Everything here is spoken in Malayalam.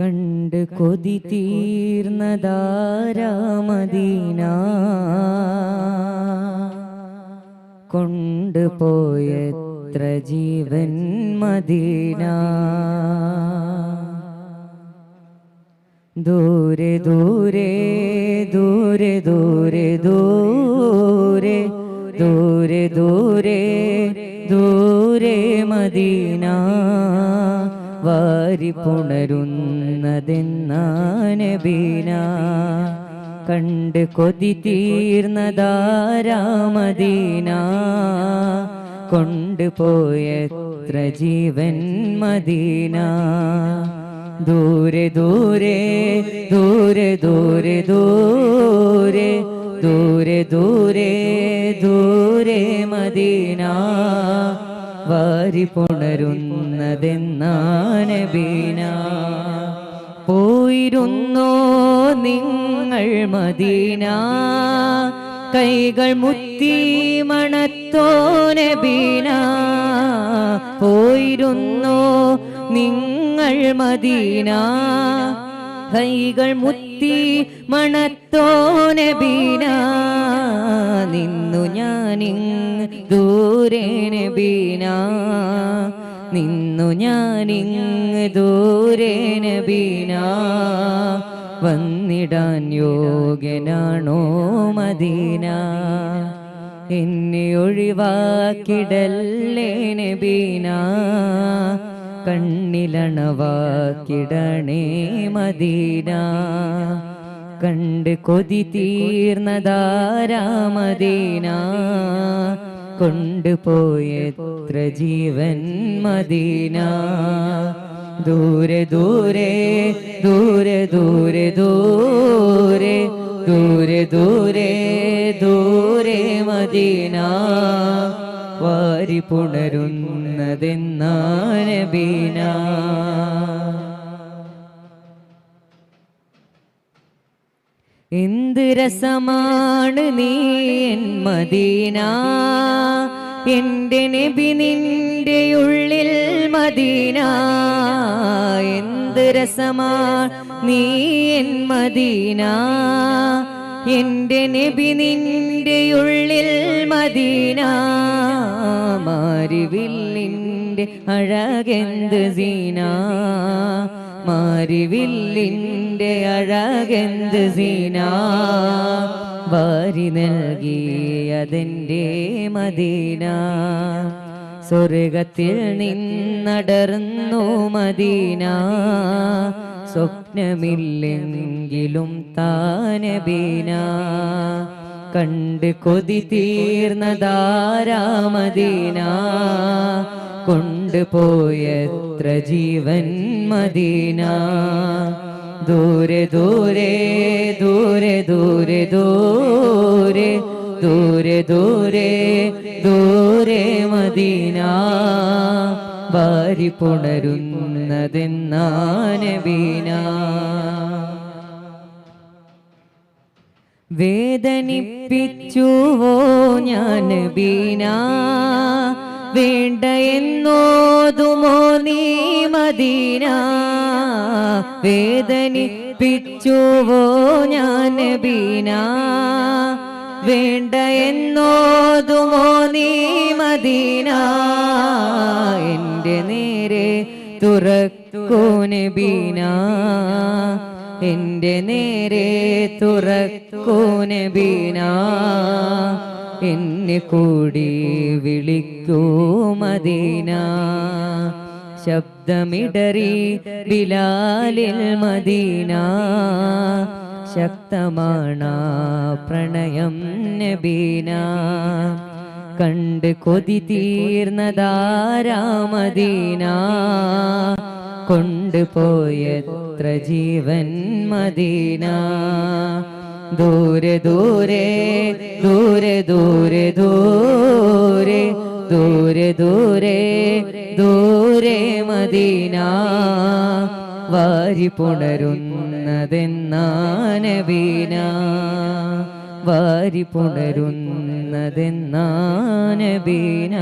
കണ്ട് കൊതി തീർന്നതാരാമദീന കൊണ്ടുപോയത്ര ജീവൻ മദീന. ദൂരെ ദൂരെ ദൂരെ ദൂരെ ദൂരെ ദൂരെ ദൂരെ ദൂരെ മദീന. വാരി പുണരുന്നതെന്നാനബീന കണ്ട് കൊതി തീർന്നതാരാമദീന കൊണ്ടുപോയത്ര ജീവൻ മദീന. ദൂരെ ദൂരെ ദൂരെ ദൂരെ ദൂരെ ദൂരെ ദൂരെ ദൂരെ മദീന. വാരി പുണരുന്നതെന്നാണ് ബീന പോയിരുന്നോ നിങ്ങൾ മദീന? കൈകൾ മുത്തി മണത്തോനെ ബീന പോയിരുന്നോ നിങ്ങൾ മദീന? കൈകൾ മുത്തി മണത്തോനെ ബീന നിന്നു ഞാനിങ് ദൂരേനെ ബീന നിന്നു ഞാനിങ് ദൂരെ ബീന വന്നിടാൻ യോഗ്യനാണോ മദീന? എന്നെ ഒഴിവാക്കിടല്ലേ നബീന? കണ്ണിലണവാക്കിടണേ മദീന. കണ്ട് കൊതി തീർന്നതാരാമദീന കൊണ്ടുപോയത്ര ജീവൻ മദീന. ദൂരെ ദൂരെ ദൂരെ ദൂരെ ദൂരെ ദൂരെ ദൂരെ ദൂരെ മദീന. വാരി പുണരുന്നതെന്നാനബീന എന്ത് രസമാണ് നീ മദീന. എന്റെ നബി നിന്റെ ഉള്ളിൽ മദീന. എന്ത് രസമാ നീ എൻ മദീന. എന്റെ നബി നിന്റെ ഉള്ളിൽ മദീന. മാരിവില്ലിന്റെ അഴകെന്ത് സീന. മാരിവില്ലിന്റെ അഴകെന്ത് സീന. വാരി നൽകിയതിന്റെ മദീന. സ്വർഗത്തിൽ നിന്നടർന്നു മദീന. സ്വപ്നമില്ലെങ്കിലും താനബീന. കണ്ട് കൊതി തീർന്നതാരാമദീന കൊണ്ടുപോയത്ര ജീവൻ മദീന? ദൂരെ ദൂരെ ദൂരെ ദൂരെ ദൂരെ ദൂരെ ദൂരെ ദൂരെ മദീന. വാരി പുണരുന്നതെന്നാണ് ബീന വേദനിപ്പിച്ചുവോ ഞാൻ ബീന വേണ്ട എന്നോതുമോ നീ മദീന? വേദനിപ്പിച്ചുവോ ഞാൻ ബീന? വേണ്ട എന്നോതുമോ നീ മദീന? എന്റെ നേരെ തുറക്കൂന് ബീന എന്റെ നേരെ തുറക്കൂന് ബീന എന്നെ കൂടി വിളിക്കൂ മദീന. ശബ്ദമിടറി ബിലാലിൽ മദീന. ശക്തമാണ പ്രണയം നബീന. കണ്ട് കൊതി തീർന്നതാരാമദീന കൊണ്ടുപോയത്ര ജീവൻ മദീന. ദൂരെ ദൂരെ ദൂരെ ദൂരെ ദൂരെ. മദീന വാരി പുണരുന്നതെന്നാനവീന. വാരി പുണരുന്നതെന്നാനവീന.